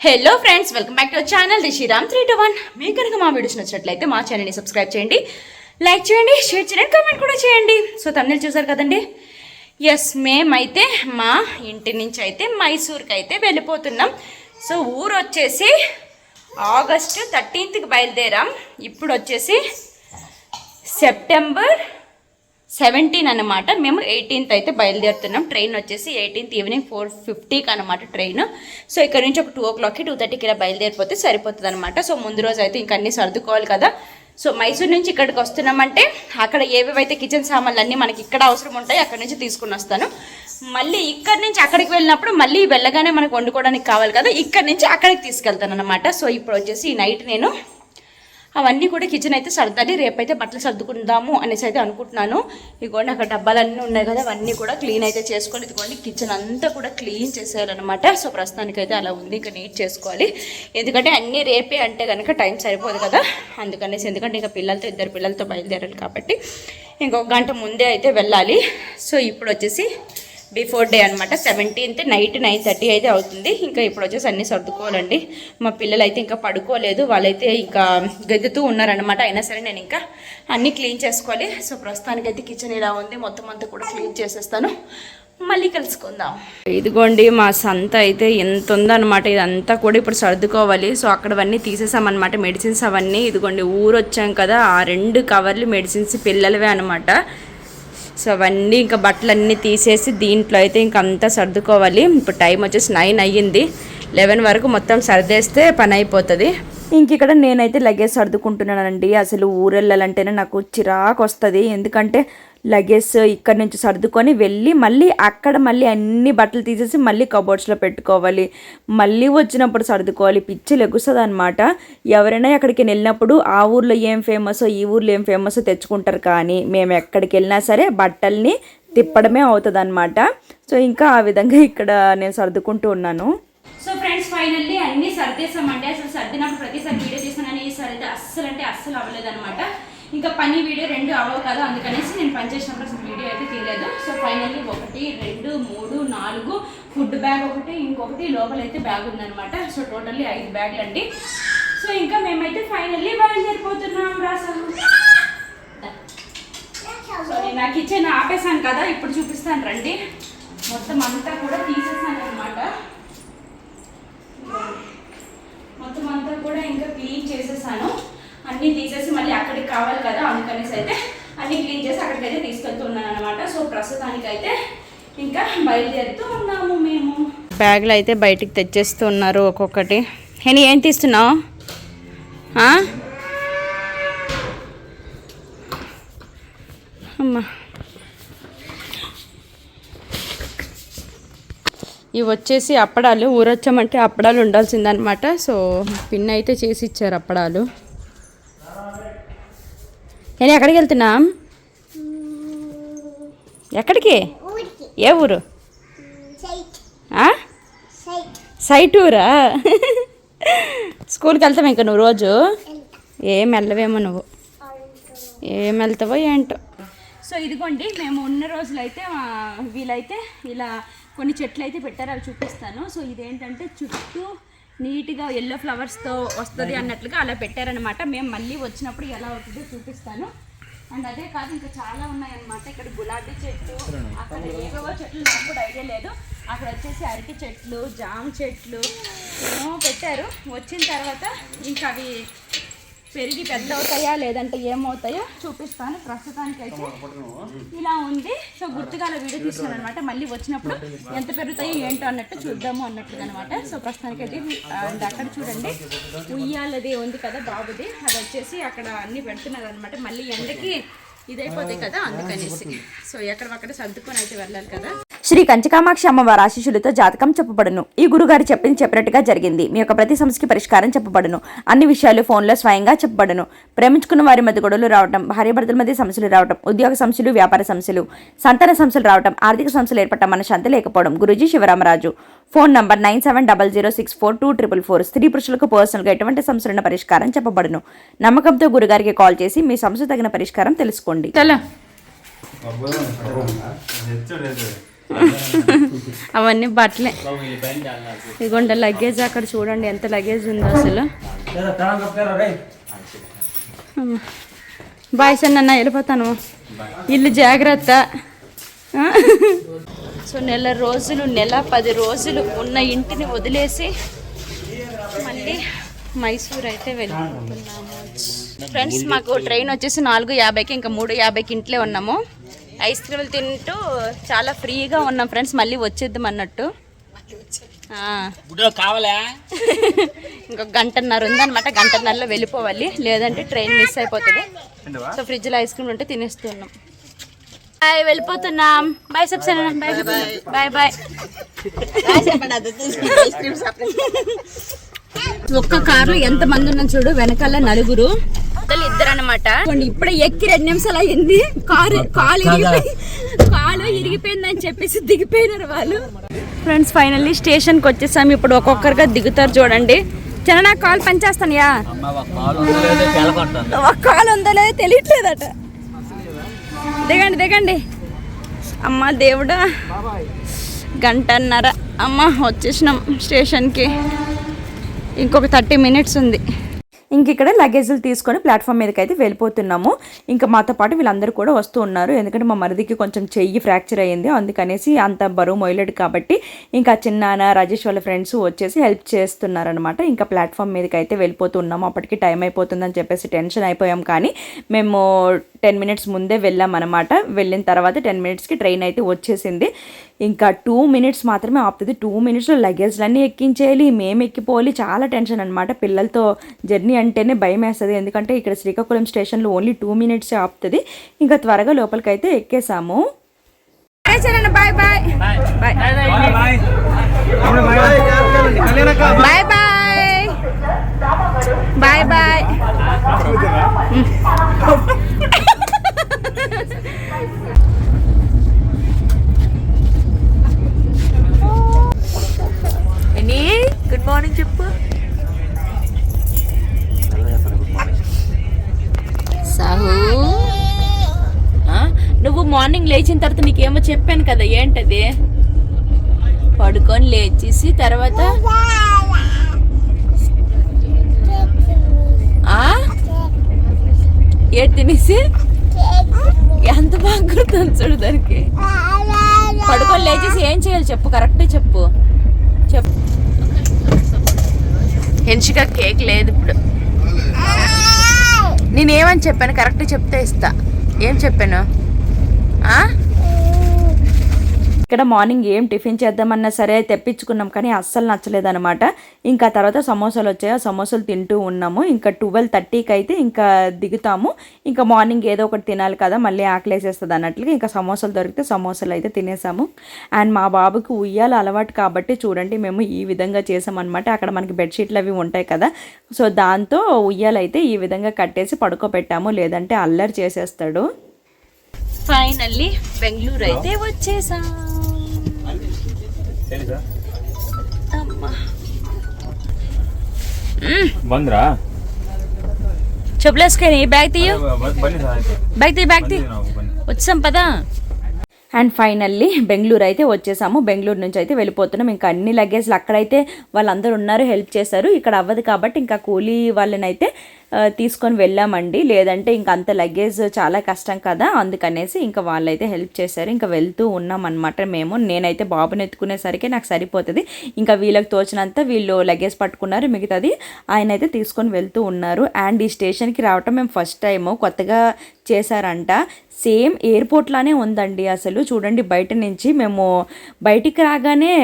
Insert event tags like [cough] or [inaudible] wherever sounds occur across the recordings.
Hello friends welcome back to channel Rishiram three two one మీకు కనుక మా videos నచ్చినట్లయితే మా ఛానల్ని సబ్స్క్రైబ్ చేయండి లైక్ చేయండి షేర్ చేయండి కామెంట్ కూడా చేయండి. సో తమిళ చూసారు కదండి? ఎస్ మేమైతే మా ఇంటి నుంచి అయితే మైసూర్కి అయితే వెళ్ళిపోతున్నాం. సో ఊరు వచ్చేసి ఆగస్టు థర్టీన్త్కి బయలుదేరాం. ఇప్పుడు వచ్చేసి సెప్టెంబర్ సెవెంటీన్ అనమాట మేము ఎయిటీన్త్ అయితే బయలుదేరుతున్నాం. ట్రైన్ వచ్చేసి ఎయిటీన్త్ ఈవినింగ్ ఫోర్ ఫిఫ్టీకి అనమాట ట్రైన్. సో ఇక్కడ నుంచి ఒక టూ ఓ క్లాక్కి టూ థర్టీకి ఇలా బయలుదేరిపోతే సరిపోతుంది అనమాట సో ముందు రోజు అయితే ఇంక అన్నీ సర్దుకోవాలి కదా. సో మైసూర్ నుంచి ఇక్కడికి వస్తున్నామంటే అక్కడ ఏవేవైతే కిచెన్ సామాన్లు అన్నీ మనకి ఇక్కడ అవసరం ఉంటాయి అక్కడ నుంచి తీసుకుని వస్తాను. మళ్ళీ ఇక్కడ నుంచి అక్కడికి వెళ్ళినప్పుడు మళ్ళీ వెళ్ళగానే మనకు వండుకోవడానికి కావాలి కదా. ఇక్కడ నుంచి అక్కడికి తీసుకెళ్తాను అనమాట సో ఇప్పుడు వచ్చేసి ఈ నైట్ నేను అవన్నీ కూడా కిచెన్ అయితే సర్దాలి రేపైతే బట్టలు సర్దుకుందాము అనేసి అయితే అనుకుంటున్నాను. ఇదిగోండి అక్కడ డబ్బాలన్నీ ఉన్నాయి కదా అవన్నీ కూడా క్లీన్ అయితే చేసుకోవాలి. ఇదిగోండి కిచెన్ అంతా కూడా క్లీన్ చేసేయాలన్నమాట. సో ప్రస్తుతానికి అయితే అలా ఉంది. ఇంకా నీట్ చేసుకోవాలి. ఎందుకంటే అన్నీ రేపే అంటే కనుక టైం సరిపోదు కదా. అందుకనేసి ఎందుకంటే ఇంకా పిల్లలతో ఇద్దరు పిల్లలతో బయలుదేరాలి కాబట్టి ఇంకొక గంట ముందే అయితే వెళ్ళాలి. సో ఇప్పుడు వచ్చేసి బిఫోర్ డే అనమాట సెవెంటీన్త్ నైట్ నైన్ థర్టీ అయితే అవుతుంది. ఇంకా ఇప్పుడు వచ్చేసి అన్నీ సర్దుకోవాలండి. మా పిల్లలు అయితే ఇంకా పడుకోలేదు. వాళ్ళైతే ఇంకా గెద్దుతూ ఉన్నారనమాట అయినా సరే నేను ఇంకా అన్నీ క్లీన్ చేసుకోవాలి. సో ప్రస్తుతానికైతే కిచెన్ ఇలా ఉంది. మొత్తం అంతా కూడా క్లీన్ చేసేస్తాను. మళ్ళీ కలుసుకుందాం. ఇదిగోండి మా సంత అయితే ఎంత ఉందన్నమాట. ఇదంతా కూడా ఇప్పుడు సర్దుకోవాలి. సో అక్కడవన్నీ తీసేసామన్నమాట. మెడిసిన్స్ అవన్నీ. ఇదిగోండి ఊరు వచ్చాం కదా. ఆ రెండు కవర్లు మెడిసిన్స్ పిల్లలవే అనమాట సో అవన్నీ ఇంకా బట్టలు అన్నీ తీసేసి దీంట్లో అయితే ఇంక అంతా సర్దుకోవాలి. ఇప్పుడు టైం వచ్చేసి నైన్ అయ్యింది. లెవెన్ వరకు మొత్తం సర్దేస్తే పని అయిపోతుంది. ఇంక ఇక్కడ నేనైతే లగేజ్ సర్దుకుంటున్నానండి. అసలు ఊరెళ్ళాలంటేనే నాకు చిరాకు వస్తుంది. ఎందుకంటే లగేజ్ ఇక్కడ నుంచి సర్దుకొని వెళ్ళి మళ్ళీ అక్కడ మళ్ళీ అన్ని బట్టలు తీసేసి మళ్ళీ కబోర్డ్స్లో పెట్టుకోవాలి. మళ్ళీ వచ్చినప్పుడు సర్దుకోవాలి. పిచ్చి లెగుస్తుంది అనమాట ఎవరైనా ఎక్కడికి వెళ్ళినప్పుడు ఆ ఊర్లో ఏం ఫేమస్ ఈ ఊర్లో ఏం ఫేమస్ తెచ్చుకుంటారు కానీ మేము ఎక్కడికి వెళ్ళినా సరే బట్టల్ని తిప్పడమే అవుతుంది అనమాట సో ఇంకా ఆ విధంగా ఇక్కడ నేను సర్దుకుంటూ ఉన్నాను. సో ఫ్రెండ్స్ ఫైనల్లీ అన్ని సర్దేశామండి. అసలు సర్దినప్పుడు ప్రతిసారి వీడియో తీసానని ఈ సర్ది అస్సలు అంటే అస్సలు అవ్వలేదు అనమాట ఇంకా పని వీడియో రెండు అవ్వవు కదా అందుకనేసి నేను పని చేసినప్పుడు అసలు వీడియో అయితే తీయలేదు. సో ఫైనల్లీ ఒకటి రెండు మూడు నాలుగు ఫుడ్ బ్యాగ్ ఒకటి ఇంకొకటి లోపల అయితే బ్యాగ్ ఉందనమాట సో టోటల్లీ ఐదు బ్యాగ్లు అండి సో ఇంకా మేమైతే ఫైనల్లీ బయలుదేరిపోతున్నాం రాసాము సో నేను ఇచ్చే కిచెన్ ఆపేసాను కదా ఇప్పుడు చూపిస్తాను రండి. మొత్తం అంతా కూడా తీసేసాను అనమాట మొత్తం అంతా కూడా ఇంకా క్లీన్ చేసేసాను అన్నీ తీసేసి మళ్ళీ అక్కడికి కావాలి కదా అందుకనేసి అయితే అన్నీ క్లీన్ చేసి అక్కడికైతే తీసుకెళ్తున్నాను అనమాట సో ప్రస్తుతానికైతే ఇంకా బయలుదేరుతూ ఉన్నాము మేము. బ్యాగులు అయితే బయటికి తెచ్చేస్తూ ఉన్నారు ఒక్కొక్కటి. నేను ఏం తీస్తున్నావు? అమ్మా. ఇవి వచ్చేసి అప్పడాలు. ఊరొచ్చామంటే అప్పడాలు ఉండాల్సిందనమాట సో పిన్ అయితే చేసి ఇచ్చారు అప్పడాలు. నేను ఎక్కడికి వెళ్తున్నాం? ఎక్కడికి? ఏ ఊరు? ఆ? సైట్. ఊరా? స్కూల్కి వెళ్తావు ఇంకా నువ్వు రోజు? ఏం వెళ్ళవేమో నువ్వు. ఏం వెళ్తావో ఏంటో. సో ఇదిగోండి మేము ఉన్న రోజులైతే వీలైతే ఇలా కొన్ని చెట్లు అయితే పెట్టారు అవి చూపిస్తాను. సో ఇదేంటంటే చుట్టూ నీట్గా ఎల్లో ఫ్లవర్స్తో వస్తుంది అన్నట్లుగా అలా పెట్టారనమాట మేము మళ్ళీ వచ్చినప్పుడు ఎలా అవుతుందో చూపిస్తాను. అండ్ అదే కాదు ఇంకా చాలా ఉన్నాయన్నమాట. ఇక్కడ గులాబీ చెట్లు అక్కడ ఏవేవో చెట్లు నాకు కూడా ఐడియా లేదు. అక్కడ వచ్చేసి అరటి చెట్లు జామ చెట్లు ఏమో పెట్టారు. వచ్చిన తర్వాత ఇంకా అవి పెరిగి పెద్ద అవుతాయా లేదంటే ఏమవుతాయో చూపిస్తాను. ప్రస్తుతానికి అయితే ఇలా ఉంది. సో గుర్తుగా వీడియో తీసాను అనమాట మళ్ళీ వచ్చినప్పుడు ఎంత పెరుగుతాయో ఏంటో అన్నట్టు చూద్దాము అన్నట్టుగా అనమాట సో ప్రస్తుతానికి అయితే అక్కడ చూడండి. ఉయ్యాలది ఉంది కదా బాబుది. అది వచ్చేసి అక్కడ అన్ని పెడుతున్నారు అనమాట మళ్ళీ ఎండకి ఇదైపోతాయి కదా అందుకనేసి. సో ఎక్కడ సర్దుకొని అయితే వెళ్ళాలి కదా. శ్రీ కంచకామాక్షి అమ్మవారి ఆశీస్సులతో జాతకం చెప్పబడును. ఈ గురుగారు చెప్పింది చెప్పినట్టుగా జరిగింది. మీ యొక్క ప్రతి సమస్యకి పరిష్కారం చెప్పబడును. అన్ని విషయాలు ఫోన్లో స్వయంగా చెప్పబడును. ప్రేమించుకున్న వారి మధ్య గొడవలు రావడం భార్యాభర్తల మధ్య సమస్యలు రావడం ఉద్యోగ సమస్యలు వ్యాపార సమస్యలు సంతాన సమస్యలు రావడం ఆర్థిక సమస్యలు ఏర్పడటం మన శాంతి లేకపోవడం Guruji Sivaramaraju. Phone number nine seven double zero six four two triple four. స్త్రీ పురుషులకు పర్సనల్గా ఎటువంటి సమస్యలను పరిష్కారం చెప్పబడును. నమ్మకంతో గురుగారికి కాల్ చేసి మీ సమస్య తగిన పరిష్కారం తెలుసుకోండి. అవన్నీ బట్టలే. ఇదిగోండి లగేజ్ అక్కడ చూడండి ఎంత లగేజ్ ఉందో అసలు. బాయ్ సార్ నన్ను వెళ్ళిపోతాను. ఇల్లు జాగ్రత్త? సో నెల రోజులు నెల పది రోజులు ఉన్న ఇంటిని వదిలేసి మళ్ళీ మైసూర్ అయితే వెళ్ళిపోతున్నాము. ఫ్రెండ్స్ మాకు ట్రైన్ వచ్చేసి నాలుగు యాభైకి ఇంకా మూడు యాభైకి ఇంట్లో ఉన్నాము. ఐస్ క్రీమ్లు తింటూ చాలా ఫ్రీగా ఉన్నాం ఫ్రెండ్స్. మళ్ళీ వచ్చేద్దాం అన్నట్టు. ఆ. కావాలా? ఇంకొక గంటన్నర ఉందన్నమాట. గంటన్నరలో వెళ్ళిపోవాలి. లేదంటే ట్రైన్ మిస్ అయిపోతుంది. సో ఫ్రిడ్జ్లో ఐస్ క్రీమ్ ఉంటే తినేస్తున్నాం. బాయ్ వెళ్ళిపోతున్నాం. బాయ్ సబ్సన్. Bye bye bye. ఒక్క కార్లో ఎంత మంది ఉన్నాం చూడు వెనకాల నలుగురు. ఇద్దరు అనమాట ఇప్పుడే ఎక్కి రెండు నిమిషాలు అయ్యింది. కారు కాలు ఇరిగిపోయి కాలు ఇరిగిపోయిందని చెప్పేసి దిగిపోయినారు వాళ్ళు. ఫ్రెండ్స్ ఫైనల్లీ స్టేషన్కి వచ్చేసాము ఇప్పుడు ఒక్కొక్కరుగా దిగుతారు చూడండి. చిన్న నాకు కాల్ పనిచేస్తాను యా ఒక కాలు ఉందో లేదో తెలియట్లేదట. దిగండి దిగండి. అమ్మ దేవుడా. గంటన్నర. అమ్మ వచ్చేసినాం స్టేషన్కి. ఇంకొక థర్టీ మినిట్స్ ఉంది. ఇంక ఇక్కడ లగేజ్లు తీసుకొని ప్లాట్ఫామ్ మీదకి అయితే వెళ్ళిపోతున్నాము. ఇంకా మాతో పాటు వీళ్ళందరూ కూడా వస్తూ ఉన్నారు. ఎందుకంటే మా మరిదికి కొంచెం చెయ్యి ఫ్రాక్చర్ అయ్యింది. అందుకనేసి అంత బరువు మొయలేడు కాబట్టి ఇంకా చిన్నాన రాజేష్ వాళ్ళ ఫ్రెండ్స్ వచ్చేసి హెల్ప్ చేస్తున్నారనమాట ఇంకా ప్లాట్ఫామ్ మీదకి అయితే వెళ్ళిపోతున్నాము. అప్పటికి టైం అయిపోతుందని చెప్పేసి టెన్షన్ అయిపోయాం. కానీ మేము టెన్ మినిట్స్ ముందే వెళ్ళాం అనమాట వెళ్ళిన తర్వాత టెన్ మినిట్స్కి ట్రైన్ అయితే వచ్చేసింది. ఇంకా టూ మినిట్స్ మాత్రమే ఆపుతుంది. టూ మినిట్స్లో లగేజ్లన్నీ ఎక్కించేయాలి మేము ఎక్కిపోవాలి. చాలా టెన్షన్ అనమాట పిల్లలతో జర్నీ అంటేనే భయం వేస్తుంది. ఎందుకంటే ఇక్కడ శ్రీకాకుళం స్టేషన్లో ఓన్లీ టూ మినిట్సే ఆపుతుంది. ఇంకా త్వరగా లోపలికి అయితే ఎక్కేసాము bye bye bye bye bye bye bye morning లేచిన తర్వాత నీకేమో చెప్పాను కదా ఏంటది? పడుకొని లేచేసి తర్వాత? ఆ? తినేసి? ఎంత బాగా గుర్తుంది చూడు దానికి. పడుకొని లేచేసి ఏం చేయాలి చెప్పు కరెక్ట్ చెప్పు. చెప్పు. హెన్షిక కేక్ లేదు ఇప్పుడు. నేనేమని చెప్పాను కరెక్ట్ చెప్తే ఇస్తా. ఏం చెప్పాను? ఇక్కడ మార్నింగ్ ఏం టిఫిన్ చేద్దామన్నా సరే తెప్పించుకున్నాం కానీ అస్సలు నచ్చలేదనమాట ఇంకా తర్వాత సమోసాలు వచ్చాయి. ఆ సమోసాలు తింటూ ఉన్నాము. ఇంకా ట్వెల్వ్ థర్టీకి అయితే ఇంకా దిగుతాము. ఇంకా మార్నింగ్ ఏదో ఒకటి తినాలి కదా మళ్ళీ ఆకలేసేస్తుంది అన్నట్లుగా ఇంకా సమోసాలు దొరికితే సమోసాలు అయితే తినేసాము. అండ్ మా బాబుకి ఉయ్యాల అలవాటు కాబట్టి చూడండి మేము ఈ విధంగా చేసామన్నమాట. అక్కడ మనకి బెడ్షీట్లు అవి ఉంటాయి కదా. సో దాంతో ఉయ్యాలు అయితే ఈ విధంగా కట్టేసి పడుకోబెట్టాము. లేదంటే అల్లరి చేసేస్తాడు. ఫైనల్లీ బెంగళూరు అయితే వచ్చేసాం అమ్మా. మ్మ్. ಬಂದ್ರಾ చెప్పులేసుకొని బ్యాగ్ తీయు ಬನ್ನಿ ಸರ್ ಆಯ್ತು బ్యాగ్ తీ బ్యాగ్ తీ ನಾವು ಬನ್ನಿ వచ్చాం పదా అండ్ ఫైనల్లీ బెంగళూరు అయితే వచ్చేసాము బెంగళూరు నుంచి అయితే వెళ్ళిపోతున్నాం ఇంకా అన్ని లగేజ్లు అక్కడైతే వాళ్ళందరూ ఉన్నారు హెల్ప్ చేశారు ఇక్కడ అవ్వదు కాబట్టి ఇంకా కూలీ వాళ్ళనైతే ఆ, తీసుకొని వెళ్ళామండి. లేదంటే ఇంక అంత లగేజ్ చాలా కష్టం కదా అందుకనేసి ఇంకా వాళ్ళైతే హెల్ప్ చేశారు. ఇంకా వెళ్తూ ఉన్నాం అనమాట మేము. నేనైతే బాబుని ఎత్తుకునేసరికి నాకు సరిపోతుంది. ఇంకా వీళ్ళకి తోచినంత వీళ్ళు లగేజ్ పట్టుకున్నారు మిగతాది ఆయన అయితే తీసుకొని వెళ్తూ ఉన్నారు. అండ్ ఈ స్టేషన్కి రావటం మేము ఫస్ట్ టైము కొత్తగా చేశారంట. సేమ్ ఎయిర్పోర్ట్ లానే ఉందండి అసలు. చూడండి బయట నుంచి మేము బయటికి రాగానే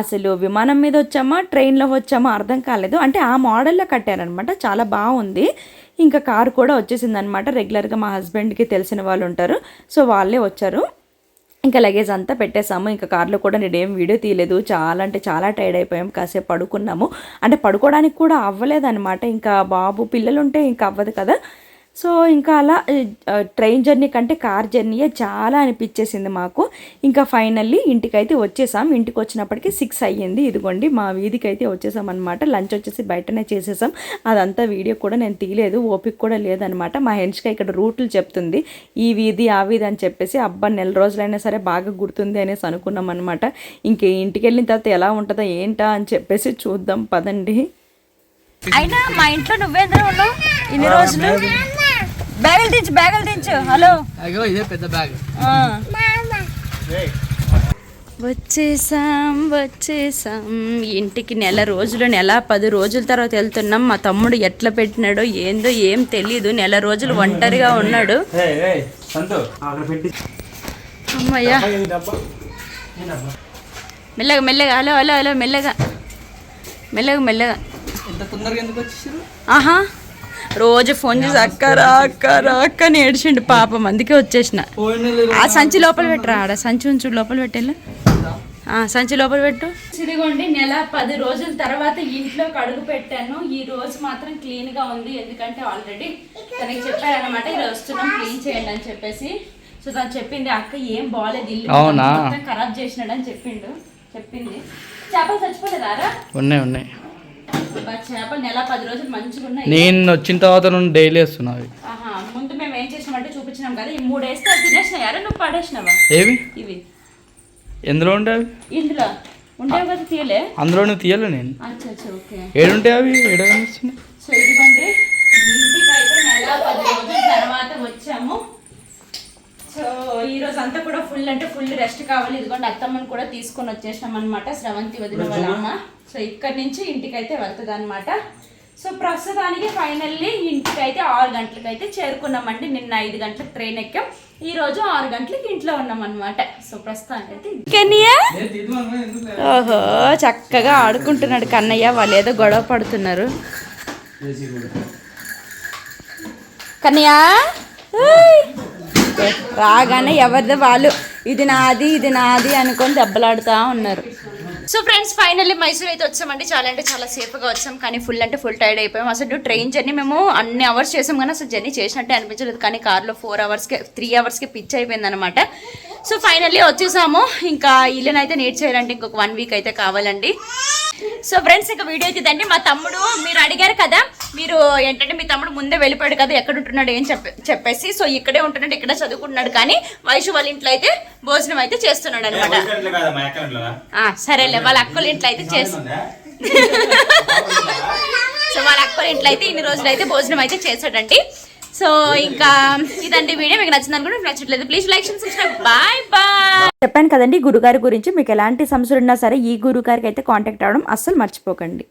అసలు విమానం మీద వచ్చామా ట్రైన్లో వచ్చామా అర్థం కాలేదు. అంటే ఆ మోడల్లో కట్టారనమాట చాలా బాగుంది. ఇంకా కారు కూడా వచ్చేసింది అనమాట రెగ్యులర్గా మా హస్బెండ్కి తెలిసిన వాళ్ళు ఉంటారు. సో వాళ్ళే వచ్చారు. ఇంకా లగేజ్ అంతా పెట్టేసాము ఇంకా కార్లో కూడా నేనేం వీడియో తీయలేదు. చాలా అంటే చాలా టైర్డ్ అయిపోయాం కాసేపు పడుకున్నాము. అంటే పడుకోవడానికి కూడా అవ్వలేదన్నమాట. ఇంకా బాబు పిల్లలు ఉంటే ఇంకా అవ్వదు కదా. సో ఇంకా అలా ట్రైన్ జర్నీ కంటే కార్ జర్నీయే చాలా అనిపించేసింది మాకు. ఇంకా ఫైనల్లీ ఇంటికైతే వచ్చేసాం. ఇంటికి వచ్చినప్పటికి సిక్స్ అయ్యింది. ఇదిగోండి మా వీధికి అయితే వచ్చేసాం అనమాట లంచ్ వచ్చేసి బయటనే చేసేసాం. అదంతా వీడియో కూడా నేను తీయలేదు ఓపిక కూడా లేదనమాట మా హెన్స్గా ఇక్కడ రూట్లు చెప్తుంది. ఈ వీధి ఆ వీధి అని చెప్పేసి అబ్బా నెల రోజులైనా సరే బాగా గుర్తుంది అనేసి అనుకున్నాం అనమాట ఇంక ఇంటికి వెళ్ళిన తర్వాత ఎలా ఉంటుందో ఏంటా అని చెప్పేసి చూద్దాం. పదండి. అయినా మా ఇంట్లో నువ్వేంద్ర ఉన్నావు? ఇన్ని రోజులు? బ్యాగులు దించు బ్యాగులు దించు హలో. ఇదే పెద్ద బ్యాగ్. ఆ. వచ్చేసాం వచ్చేసాం. ఇంటికి నెల రోజులు నెల పది రోజుల తర్వాత వెళ్తున్నాం. మా తమ్ముడు ఎట్లా పెట్టినాడో ఏందో ఏం తెలీదు. నెల రోజులు ఒంటరిగా ఉన్నాడు. సంతు. అక్కడ పెట్టి. అమ్మయ్యా. మెల్లగా మెల్లగా. హలో హలో హలో మెల్లగా. మెల్లగా మెల్లగా. ఆహా. రోజు ఫోన్ చేసి అక్క రా అక్క రా అక్క అని ఏడిచిండు పాపం అందుకే వచ్చేసిన. ఆ సంచి లోపల పెట్టరా ఆడ? సంచి ఉంచు లోపల పెట్టేలా? ఆ, సంచి లోపల పెట్టు. ఇదిగోండి నెల పది రోజుల తర్వాత ఇంట్లోకి అడుగు పెట్టాను. ఈ రోజు మాత్రం క్లీన్గా ఉంది ఎందుకంటే ఆల్రెడీ తనకి చెప్పారనమాట ఇలా వస్తున్నాం క్లీన్ చేయండి అని చెప్పేసి. సో తను చెప్పింది అక్క ఏం బాగాలేదు ఇల్లు? మొత్తం ఖరాబ్ చేసినాడు అని చెప్పిండు. చెప్పింది. చేపలు చచ్చిపోలేదారా ఉన్నాయి ఉన్నాయి. చేపలు నెల పది రోజులు మంచిగా ఉన్నాయి నేను వచ్చిన తర్వాత నుండి డైలీ అవి. ఆహా ముందు మేము ఏం చేసినామంటే చూపించినాం కదా ఈ మూడు వేస్తే అవి తినేసినాయారా నువ్వు పడేసినావా? ఏవి? ఇవి. ఎందులో అవి? ఇందులో. ఉండేవి కదా తీయలే? అందులో నువ్వు తీయాలి నేను. అచ్చా అచ్చా ఓకే. ఏడుంటాయి అవి? ఏడ కనిపిస్తున్నాయి? సో ఇదిగోండి ఇంటికి అయితే నెల పది రోజుల తర్వాత వచ్చాము. సో ఈ రోజు అంతా కూడా ఫుల్ అంటే ఫుల్ రెస్ట్ కావాలి. ఇదిగోండి అత్తమ్మని కూడా తీసుకొని వచ్చేసినాం అనమాట స్రవంతి వదిన వాళ్ళ అమ్మ. సో ఇక్కడి నుంచి ఇంటికి అయితే వెళ్తుంది అనమాట సో ప్రస్తుతానికి ఫైనల్లీ ఇంటికి అయితే ఆరు గంటలకు అయితే చేరుకున్నామండి. నిన్న ఐదు గంటలకు ట్రైన్ ఎక్కాం. ఈ రోజు ఆరు గంటలకు ఇంట్లో ఉన్నాం అనమాట సో ప్రస్తుతానికి ఓహో చక్కగా ఆడుకుంటున్నాడు కన్నయ్య. వాళ్ళు ఏదో గొడవ పడుతున్నారు. కన్నయ్య ఓయ్. రాగానే ఎవరిది వాళ్ళు ఇది నాది ఇది నాది అనుకొని దెబ్బలాడుతూ ఉన్నారు. సో ఫ్రెండ్స్ ఫైనల్లీ మైసూర్ అయితే వచ్చామండి. చాలా అంటే చాలా సేఫ్గా వచ్చాం. కానీ ఫుల్ అంటే ఫుల్ టైర్డ్ అయిపోయాం. అసలు ట్రైన్ జర్నీ మేము అన్ని అవర్స్ చేసాం కానీ అసలు జర్నీ చేసినట్టే అనిపించలేదు. కానీ కార్లో ఫోర్ అవర్స్కి త్రీ అవర్స్కి పిచ్ అయిపోయింది అనమాట సో ఫైనల్లీ వచ్చేసాము. ఇంకా ఇల్లునైతే నీట్ చేయాలంటే ఇంకొక వన్ వీక్ అయితే కావాలండి. సో ఫ్రెండ్స్ ఇంకా వీడియో అయితే ఇదండి. మా తమ్ముడు మీరు అడిగారు కదా మీరు ఏంటంటే మీ తమ్ముడు ముందే వెళ్ళిపోయాడు కదా ఎక్కడ ఉంటున్నాడు ఏం చెప్ప చెప్పేసి సో ఇక్కడే ఉంటున్నాడు ఇక్కడ చదువుకుంటున్నాడు కానీ వైషు వాళ్ళ ఇంట్లో అయితే భోజనం అయితే చేస్తున్నాడు అనమాట సరేలే వాళ్ళ అక్కల ఇంట్లో అయితే చేస్తు [laughs] సో వాళ్ళ అక్కల ఇంట్లో అయితే ఇన్ని రోజులు అయితే భోజనం అయితే చేశాడండి. సో ఇంకా ఇదండి వీడియో. మీకు నచ్చింది అనుకుంటే నచ్చట్లేదు. Please like subscribe bye bye చెప్పాను కదండి గురుగారి గురించి మీకు ఎలాంటి సమస్యలు ఉన్నా సరే ఈ గురుగారికి అయితే కాంటాక్ట్ అవ్వడం అస్సలు మర్చిపోకండి.